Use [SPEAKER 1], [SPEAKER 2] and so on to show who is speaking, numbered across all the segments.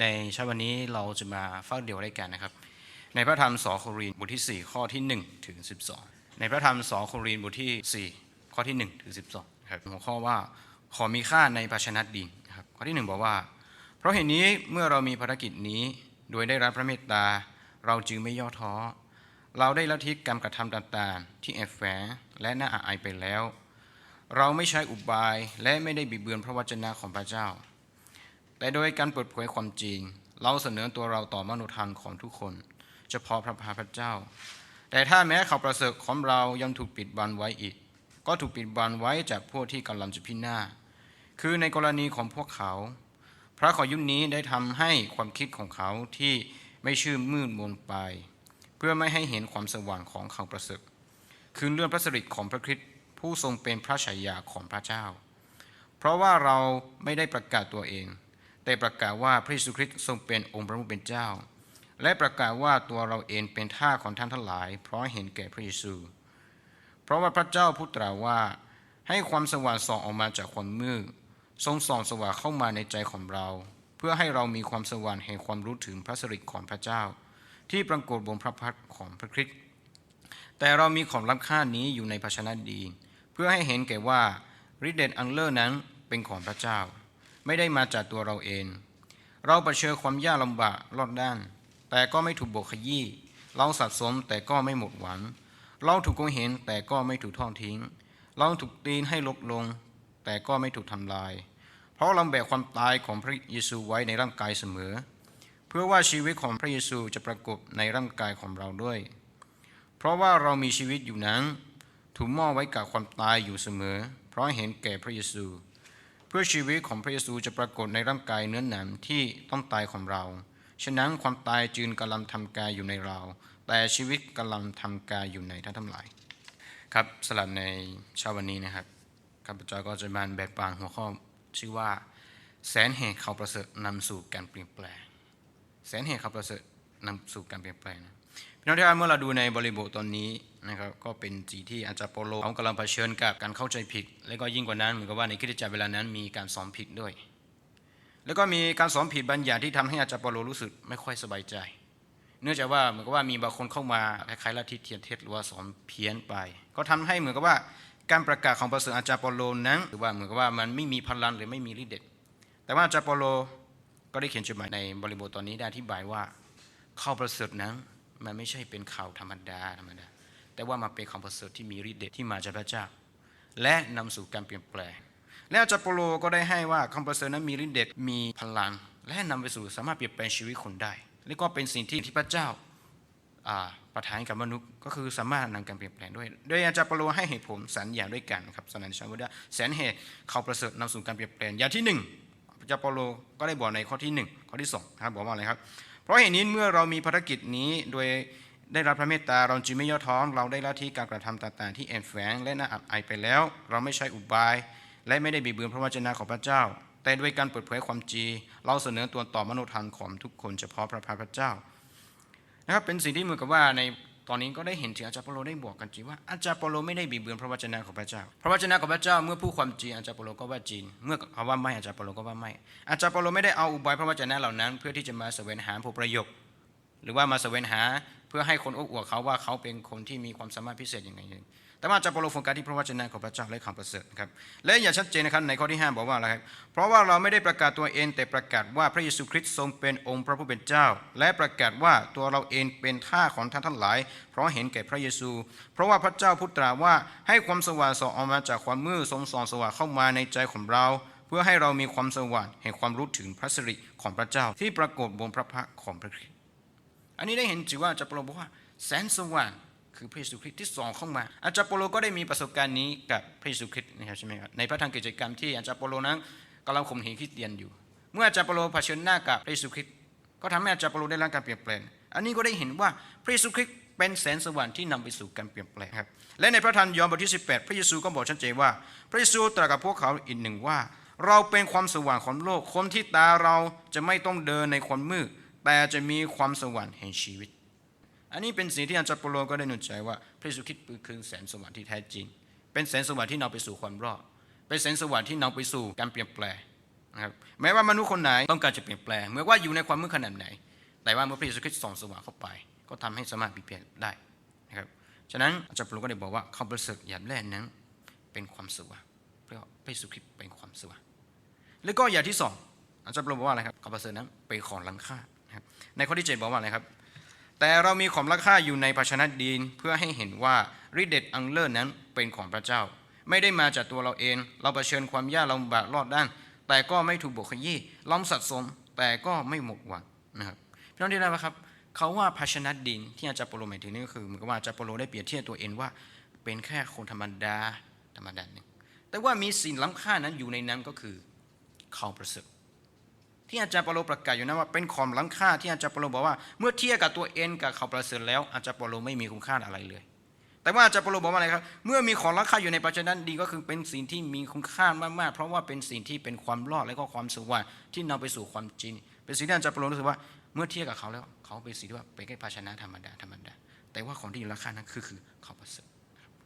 [SPEAKER 1] ในเช้าวันนี้เราจะมาเฝ้าเดี่ยวด้วยกันนะครับ ในพระธรรมสอโครินธ์บทที่ 4 ข้อที่1ถึง12 ในพระธรรมสอโครินธ์บทที่ 4 ข้อที่1ถึง12ครับหัวข้อว่าขอมีค่าในภาชนะดินครับข้อที่ 1 บอกว่า เพราะเหตุนี้เมื่อเรามีภารกิจนี้โดยได้รับพระเมตตา เราจึงไม่ย่อท้อ เราได้ละทิกรรมกระทำต่างๆ ที่แอบแฝงและน่าอาอายไปแล้ว เราไม่ใช้อุบายและไม่ได้บิดเบือนพระวจนะของพระเจ้า แต่โดยการเปิดเผยความจริง เราเสนอตัวเราต่อมนุษย์ทานของทุกคน เฉพาะพระพาพระเจ้า แต่ถ้าแม้ข่าวประเสริฐของเรายังถูกปิดบังไว้อีก ก็ถูกปิดบังไว้จากพวกที่กำลังจะพินาศคือในกรณีของพวกเขา พระขอยุคนี้ได้ทำให้ความคิดของเขาที่ไม่ชื่อมืดมนไป เพื่อไม่ให้เห็นความสว่างของข่าวประเสริฐคือเรื่องพระสิริของพระคริสต์ผู้ทรงเป็นพระฉายาของพระเจ้า เพราะว่าเราไม่ได้ประกาศตัวเอง แต่ประกาศว่าพระเยซูคริสต์ทรงเป็นองค์พระผู้เป็นเจ้า และประกาศว่าตัวเราเองเป็นท่าของท่านทั้งหลาย เพราะเห็นแก่พระเยซู เพราะว่าพระเจ้าพูดตรัสว่าให้ความสว่างส่องออกมาจากความมืดทรงส่องสว่างเข้ามาในใจของเรา เพื่อให้เรามีความสว่างแห่งความรู้ถึงพระสิริของพระเจ้า ที่ปรากฏบนพระพักตร์ของพระคริสต์แต่เรามีของล้ำค่านี้อยู่ในภาชนะดี เพื่อให้เห็นแก่ว่าฤทธิ์เดชอันเลอร์นั้นเป็นของพระเจ้า ไม่ได้มาจากตัวเราเอง เราเผชิญความยากลำบากรอดด้าน แต่ก็ไม่ถูกบกขยี้ เราสะสมแต่ก็ไม่หมดหวัง เราถูกกงเห็นแต่ก็ไม่ถูกทอดทิ้ง เราถูกตีนให้ลดลง แต่ก็ไม่ถูกทำลาย เพราะเราแบกความตายของพระเยซูไว้ในร่างกายเสมอ เพื่อว่าชีวิตของพระเยซูจะปรากฏในร่างกายของเราด้วย เพราะว่าเรามีชีวิตอยู่นั้น ถูกมอบไว้กับความตายอยู่เสมอ เพราะเห็นแก่พระเยซู เพื่อชีวิตของพระเยซูจะปรากฏในร่างกายเนื้อหนังที่ต้องตายของเรา ฉะนั้นความตายจึงกำลังทำกายอยู่ในเรา แต่ชีวิตกำลังทำกายอยู่ในท่านทั้งหลาย ครับสลับในเช้าวันนี้นะครับข้าพเจ้าก็จะมาแบ่งปันหัวข้อชื่อว่า แสนเหตุเขาประเสริฐนำสู่การเปลี่ยนแปลง แสนเหตุเขาประเสริฐนำสู่การเปลี่ยนแปลงนะ พี่น้องที่รักเมื่อเราดูในบริบทตอนนี้นะครับก็เป็นจีที่อาจารย์เปโลเขากำลังเผชิญกับการเข้าใจผิด และก็ยิ่งกว่านั้นเหมือนกับว่าในคริสตจักรเวลานั้นมีการสอนผิดด้วย แล้วก็มีการสอนผิดบางอย่างที่ทำให้อาจารย์เปโลรู้สึกไม่ค่อยสบายใจ เนื่องจากว่าเหมือนกับว่ามีบางคนเข้ามาคล้ายๆลัทธิเทียนเทศหรือว่าสอนเพี้ยนไป ก็ทำให้เหมือนกับว่าการประกาศของประเสริฐอาจารย์เปโลนั้นหรือว่าเหมือนกับว่ามันไม่มีพลังหรือไม่มีฤทธิ์เดชแต่ว่าอาจารย์เปโลก็ได้เขียนจดหมายในบริบทตอนนี้ได้อธิบายว่าข่าประเสริฐนั้น มันไม่ใช่เป็นข่าวธรรมดาธรรมดา แต่ว่ามันเป็นข่าวประเสริฐที่มีฤทธิ์เดชที่มาจากพระเจ้า และนำสู่การเปลี่ยนแปลง และอาจารย์ปโลก็ได้ให้ว่าคำประเสริฐนั้นมีฤทธิ์เดชมีพลัง และนำไปสู่สามารถเปลี่ยนแปลงชีวิตคนได้และก็เป็นสิ่งที่ที่พระเจ้าประทานกับมนุษย์ก็คือสามารถนำการเปลี่ยนแปลงด้วย โดยอาจารย์เปโลให้เหตุผลสัญญาด้วยกันครับสนันชาวดาแสนเหตุเขาประเสริฐนำสู่การเปลี่ยนแปลงอย่างที่หนึ่งอาจารย์เปโลก็ได้บอกในข้อที่หนึ่งข้อที่สองครับบอกว่าอะไรครับ เพราะเหตุนี้เมื่อเรามีภารกิจนี้โดยได้รับพระเมตตาเราจึงไม่ย่อท้อเราได้ละทิ้งการกระทำต่างๆที่แอบแฝงและน่าอับอายไปแล้ว เราไม่ใช่อุบาย และไม่ได้บีบเบือนพระวจนะของพระเจ้า แต่ด้วยการเปิดเผยความจริงเราเสนอตัวต่อมนุษย์ทันของทุกคนเฉพาะพระพาพระเจ้านะครับเป็นสิ่งที่เหมือนกับว่าใน ตอนนี้ก็ได้เห็นถึงอาจารย์เปโลได้บอกกันจริงว่าอาจารย์เปโลไม่ได้บิดเบือนพระวจนะของพระเจ้า พระวจนะของพระเจ้าเมื่อพูดความจริงอาจารย์เปโลก็ว่าจริงเมื่อเอาว่าไม่อาจารย์เปโลก็ว่าไม่อาจารย์เปโลไม่ได้เอาอุบายพระวจนะเหล่านั้น เพื่อที่จะมาแสวนหาผลประโยชน์หรือว่ามาแสวนหาเพื่อให้คนอกอวกเขาว่าเขาเป็นคนที่มีความสามารถพิเศษอย่างไรหนึ่ง แต่ว่าจารย์เปาโลโฟกัสที่พระวจนะของพระเจ้าและคำประเสริฐครับและอย่างชัดเจนนะครับในข้อที่ห้าบอกว่าอะไรครับเพราะว่าเราไม่ได้ประกาศตัวเองแต่ประกาศว่าพระเยซูคริสต์ทรงเป็นองค์พระผู้เป็นเจ้า และประกาศว่าตัวเราเองเป็นท่าของท่านทั้งหลาย เพราะเห็นแก่พระเยซู เพราะว่าพระเจ้าพูดตรัสว่าให้ความสว่างส่องออกมาจากความมืดทรงส่องสว่างเข้ามาในใจของเราเพื่อให้เรามีความสว่างแห่งความรู้ถึงพระสิริของพระเจ้าที่ปรากฏบนพระพักตร์ของพระคริสต์อันนี้ได้เห็นจิว่าจารย์เปาโลบอกว่าแสงสว่าง คือพระเยซูคริสต์ที่ส่องเข้ามา อาจารย์เปโลก็ได้มีประสบการณ์นี้กับพระเยซูคริสต์นะครับใช่ไหมครับในพระธรรมกิจกรรมที่อาจารย์เปโลนั้นกำลังข่มเหงคริสเตียนอยู่ เมื่ออาจารย์เปโลเผชิญหน้ากับพระเยซูคริสต์ก็ทำให้อาจารย์เปโลได้รับการเปลี่ยนแปลง อันนี้ก็ได้เห็นว่าพระเยซูคริสต์เป็นแสงสว่างที่นำไปสู่การเปลี่ยนแปลงครับและในพระธรรมยอห์นบทที่ 18 พระเยซูก็บอกชัดเจนว่า พระเยซูตรัสกับพวกเขาอีกหนึ่งว่า เราเป็นความสว่างของโลกคนที่ตาเราจะไม่ต้องเดินในความมืดแต่จะมีความสว่างแห่งชีวิต อันนี้เป็นสิ่งที่อาจารย์ปโลก็ได้หนุนใจว่าพระเยซูคริสต์คือแสงสว่างที่แท้จริง เป็นแสงสว่างที่นำไปสู่ความรอด เป็นแสงสว่างที่นำไปสู่การเปลี่ยนแปลงนะครับแม้ว่ามนุษย์คนไหนต้องการจะเปลี่ยนแปลงเมื่อว่าอยู่ในความมืดขนาดไหน แต่ว่าเมื่อพระเยซูคริสต์ส่องสว่างเข้าไป ก็ทำให้สามารถเปลี่ยนแปลงได้นะครับฉะนั้นอาจารย์ปโลก็ได้บอกว่าความประเสริฐอย่างแรกนั้นเป็นความสว่างเพราะพระเยซูคริสต์เป็นความสว่างแล้วก็อย่างที่สองอาจารย์ปโลบอกว่าอะไรครับความประเสริฐนั้นเป็นของล้ำค่านะครับในข้อที่เจ็ดบอกว่าอะไรครับ แต่เรามีของราคาอยู่ในภาชนะดินเพื่อให้เห็นว่าฤทธิ์เดชอังเลิศนั้นเป็นของพระเจ้า ไม่ได้มาจากตัวเราเอง เราเผชิญความยากลำบากรอดด้าน แต่ก็ไม่ถูกบกขยี้ล้อมสะสม แต่ก็ไม่หมดหวังนะครับพี่น้องได้ไหมครับเขาว่าภาชนะดินที่อาจารย์โปโลหมายถึงนี่ก็คือเหมือนกับว่าอาจารย์โปโลได้เปรียบเทียบตัวเองว่า เป็นแค่คนธรรมดาธรรมดาหนึ่งแต่ว่ามีสิ่งล้ำค่านั้นอยู่ในนั้นก็คือเขาประเสริฐ ที่อาจารย์เปาโลประกาศอยู่นะว่าเป็นของล้ำค่าที่อาจารย์เปาโลบอกว่าเมื่อเทียบกับตัวเองกับเขาประเสริฐแล้วอาจารย์เปาโลไม่มีคุณค่าอะไรเลย แต่ว่าอาจารย์เปาโลบอกว่าอะไรครับเมื่อมีของล้ำค่าอยู่ในปัจจัยนั้นดีก็คือเป็นสิ่งที่มีคุณค่ามากๆ เพราะว่าเป็นสิ่งที่เป็นความรอดและก็ความสว่างที่นำไปสู่ความจริง เป็นสิ่งที่อาจารย์เปาโลรู้สึกว่าเมื่อเทียบกับเขาแล้ว เขาเป็นสิ่งที่ว่าเป็นแค่ภาชนะธรรมดาธรรมดาแต่ว่าของที่มีราคานั้นคือคือเขาประเสริฐ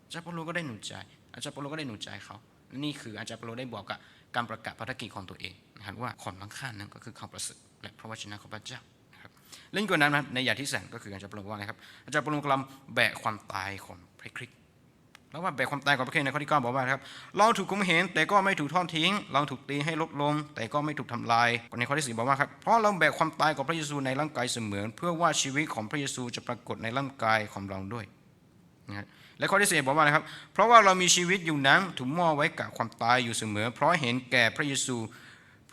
[SPEAKER 1] อาจารย์เปาโลก็ได้หนุนใจอาจารย์เปาโลก็ได้หนุนใจเขานี่คืออาจารย์เปโลได้บอกกับการประกาศภารกิจของตัวเอง นะครับว่าของล้านั้นก็คือเขาประเสริฐและพระวจนะของพระเจ้านะครับเล่นกว่านั้นนะในอย่างที่แสงก็คืออาจารย์ปาโลว่าไงครับอาจารย์ปาโลกลังแบกความตายของพระคริสต์แล้วว่าแบกความตายของพระคริสต์ในข้อที่เก้าบอกว่าครับเราถูกคุมเหงแต่ก็ไม่ถูกทอดทิ้ง เราถูกตีให้ลดลงแต่ก็ไม่ถูกทำลายในข้อที่สี่บอกว่าครับเพราะเราแบกความตายของพระเยซูในร่างกายเสมือน เพื่อว่าชีวิตของพระเยซูจะปรากฏในร่างกายของเราด้วยนะครับและข้อที่สี่บอกว่านะครับ เพราะว่าเรามีชีวิตอยู่นั้นถูกมอบไว้กับความตายอยู่เสมอ เพราะเห็นแก่พระเยซู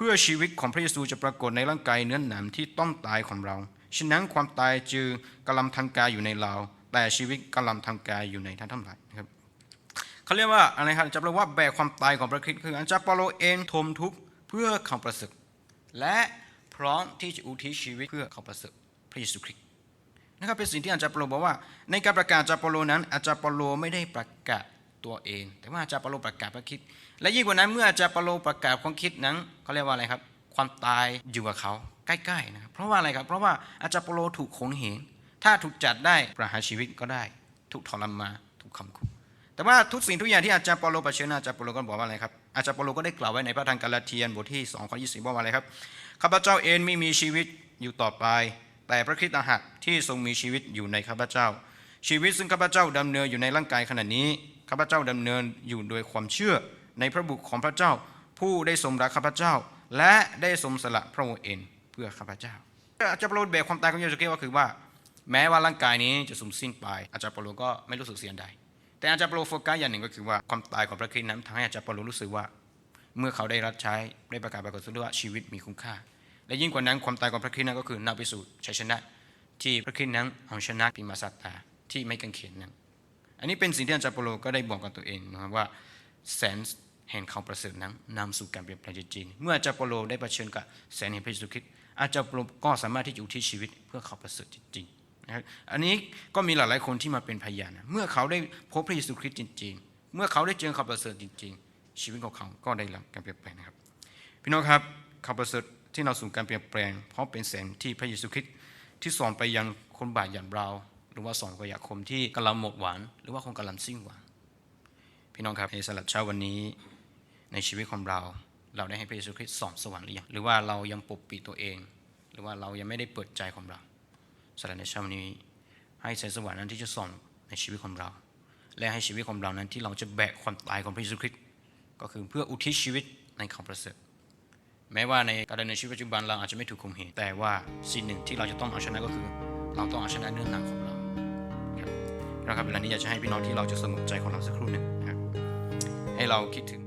[SPEAKER 1] เพื่อชีวิตของพระเยซูจะปรากฏในร่างกายเนื้อหนามที่ต้องตายของเราฉะนั้นความตายจึงกำลังทำกายอยู่ในเรา แต่ชีวิตกำลังทำกายอยู่ในท่านทั้งหลายนะครับเขาเรียกว่าอะไรครับจะแปลว่าแบกความตายของพระคริสต์คืออาจารย์เปโลเองทมทุกข์เพื่อคำประสริฐและพร้อมที่จะอุทิศชีวิตเพื่อคำประสริฐพระเยซูคริสต์นะครับเป็นสิ่งที่อาจารย์เปโลบอกว่า ในการประกาศอาจารย์เปโลนั้นอาจารย์เปโลไม่ได้ประกาศ ตัวเอง แต่ว่าอาจารย์เปโลประกาศพระคิด และยิ่งกว่านั้นเมื่ออาจารย์เปโลประกาศความคิดนั้นเขาเรียกว่าอะไรครับ ความตายอยู่กับเขาใกล้ๆนะครับ เพราะว่าอะไรครับ เพราะว่าอาจารย์เปโลถูกขงเหงถ้าถูกจัดได้ประหารชีวิตก็ได้ ถูกทรมานถูกคำคุกแต่ว่าทุกสิ่งทุกอย่างที่อาจารย์เปโลเชิญหน้าอาจารย์เปโลก็บอกว่าอะไรครับอาจารย์เปโลก็ได้กล่าวไว้ในพระธรรมกาลาเทียนบทที่2ข้อ20บอกว่าอะไรครับข้าพเจ้าเองไม่มีชีวิตอยู่ต่อไป แต่พระคริสต์ต่าหากที่ทรงมีชีวิตอยู่ในข้าพเจ้า ชีวิตซึ่งข้าพเจ้าดำเนินอยู่ในร่างกายขณะนี้ ข้าพเจ้าดำเนินอยู่โดยความเชื่อในพระบุตรของพระเจ้า ผู้ได้ทรงรักข้าพเจ้า และได้ทรงสละพระองค์เองเพื่อข้าพเจ้าอาจารย์เปาโลแบกความตายของเยเซูคริสต์ก็คือว่า แม้ว่าร่างกายนี้จะสูญสิ้นไป อาจารย์เปาโลก็ไม่รู้สึกเสียดายแต่อาจารย์เปาโลโฟกัสอย่างหนึ่งก็คือว่าความตายของพระคริสต์นั้นทำให้อาจารย์เปาโลรู้สึกว่า เมื่อเขาได้รับใช้ได้ประกาศปรากฏสุดว่าชีวิตมีคุณค่า และยิ่งกว่านั้นความตายของพระคริสต์นั้นก็คือนำไปสู่ชัยชนะ ที่พระคริสต์นั้นเอาชนะปีมาสัตตาที่ไม่กังเขนนั้น อันนี้เป็นสิ่งที่อาจารย์เปโลก็ได้บอกกับตัวเองนะครับว่าแสนแห่งเขาวประเสริฐนั้นนำสู่การเปลี่ยนแปลงจริงเมื่ออาจารย์เปโลได้เผชิญกับแสนแห่งพระเยซูคริสต์อาจารย์เปโลก็สามารถที่จะอุทิศชีวิตเพื่อเขาวประเสริฐจริงๆนะครับอันนี้ก็มีหลายๆคนที่มาเป็นพยานเมื่อเขาได้พบพระเยซูคริสต์จริง ๆ เมื่อเขาได้เจอเขาวประเสริฐจริง ๆ ชีวิตของเขาก็ได้รับการเปลี่ยนแปลงนะครับ พี่น้องครับข่าวประเสริฐที่เราสู่การเปลี่ยนแปลง เพราะเป็นแสงที่พระเยซูคริสต์ที่ส่องไปยังคนบาปอย่างเรา หรือว่าส่องไปยังคนที่กำลังหมดหวังหรือว่าคนกำลังสิ้นหวังพี่น้องครับในสลับเช้าวันนี้ในชีวิตของเรา เราได้ให้พระเยซูคริสต์สองสว่างหรือยังหรือว่าเรายังปกปิดตัวเอง หรือว่าเรายังไม่ได้เปิดใจของเราสลับในเช้าวันนี้ ให้แสงสว่างนั้นที่จะส่องในชีวิตของเรา และให้ชีวิตของเรานั้นที่เราจะแบกความตายของพระเยซูคริสต์ก็คือเพื่ออุทิศชีวิตในคำประเสริฐแม้ว่าในการดำเนินชีวิตปัจจุบันเราอาจจะไม่ถูกข่มเหงแต่ว่าสิ่งหนึ่งที่เราจะต้องเอาชนะก็คือ เราต้องเอาชนะเนื้อหนังของเรา นะครับเวลานี้อยากจะให้พี่น้องที่เราจะสงบใจของเราสักครู่หนึ่งนะให้เราคิดถึง